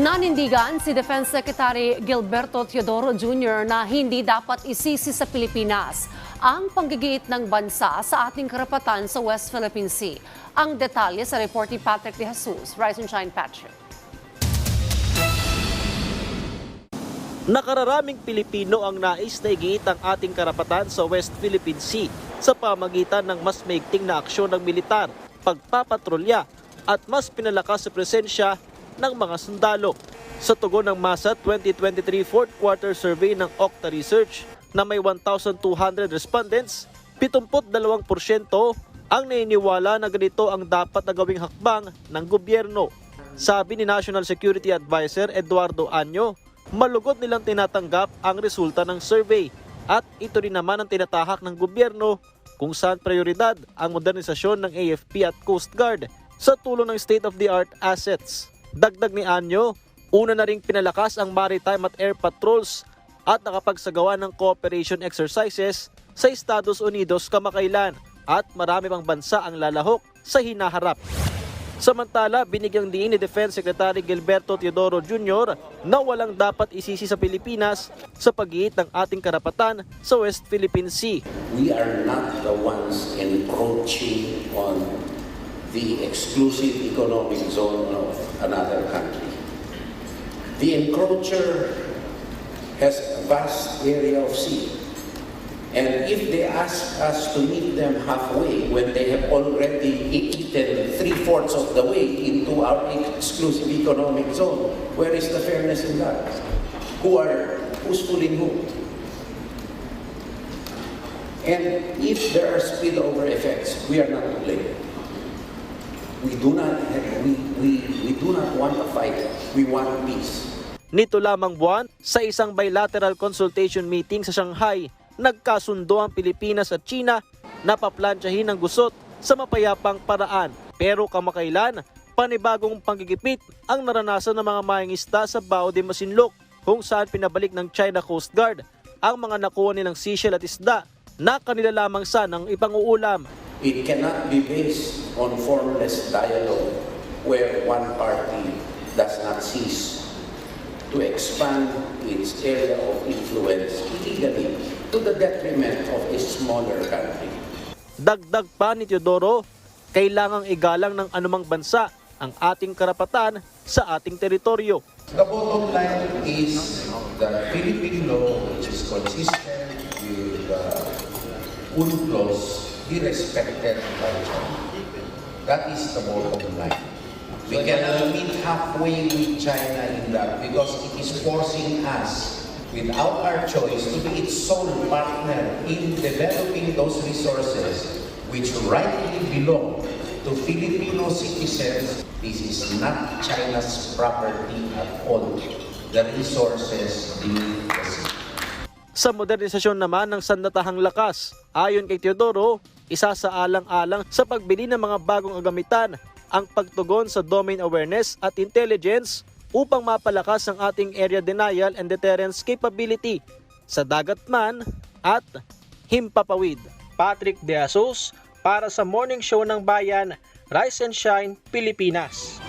Nanindigan si Defense Secretary Gilberto Teodoro Jr. na hindi dapat isisi sa Pilipinas ang panggigiit ng bansa sa ating karapatan sa West Philippine Sea. Ang detalye sa report ni Patrick De Jesus. Rise and shine, Patrick. Nakararaming Pilipino ang nais na igiit ang ating karapatan sa West Philippine Sea sa pamagitan ng mas maigting na aksyon ng militar, pagpapatrolya at mas pinalakas sa presensya ng mga sundalo. Sa tugon ng MASA 2023 fourth quarter survey ng Okta Research na may 1,200 respondents, 72% ang naniniwala na ganito ang dapat na gawing hakbang ng gobyerno. Sabi ni National Security Advisor Eduardo Anyo, malugod nilang tinatanggap ang resulta ng survey at ito rin naman ang tinatahak ng gobyerno kung saan prioridad ang modernisasyon ng AFP at Coast Guard sa tulong ng state-of-the-art assets. Dagdag ni Anyo, una na ring pinalakas ang maritime at air patrols at nakapagsagawa ng cooperation exercises sa Estados Unidos kamakailan at marami pang bansa ang lalahok sa hinaharap. Samantala, binigyang diin ni Defense Secretary Gilberto Teodoro Jr. na walang dapat isisi sa Pilipinas sa pagiit ng ating karapatan sa West Philippine Sea. we are not the ones encroaching on the exclusive economic zone of another country. The encroacher has a vast area of sea. And if they ask us to meet them halfway when they have already eaten three-fourths of the way into our exclusive economic zone, where is the fairness in that? Who are, who's fooling who? And if there are spillover effects, we are not to blame. We do not, we, we, we do not want a fight. We want peace. Nito lamang buwan, sa isang bilateral consultation meeting sa Shanghai, nagkasundo ang Pilipinas at China na paplansyahin ang gusot sa mapayapang paraan. Pero kamakailan, panibagong panggigipit ang naranasan ng mga mayangista sa Bao de Masinloc kung saan pinabalik ng China Coast Guard ang mga nakuha nilang seashell at isda na kanila lamang sanang ipanguulam. It cannot be based on formless dialogue where one party does not cease to expand its area of influence illegally to the detriment of a smaller country. Dagdag pa ni Teodoro, kailangang igalang ng anumang bansa ang ating karapatan sa ating teritoryo. The bottom line is the Philippine law, which is consistent with the UNCLOS, be respected by China. That is the bottom line. We cannot meet halfway with China in that because it is forcing us, without our choice, to be its sole partner in developing those resources which rightly belong to Filipino citizens. This is not China's property at all. The resources the sea. Sa modernisasyon naman ng sandatahang lakas, ayon kay Teodoro, isa sa alang-alang sa pagbili ng mga bagong agamitan ang pagtugon sa domain awareness at intelligence upang mapalakas ang ating area denial and deterrence capability sa dagat man at himpapawid. Patrick De Asos para sa Morning Show ng Bayan, Rise and Shine, Pilipinas.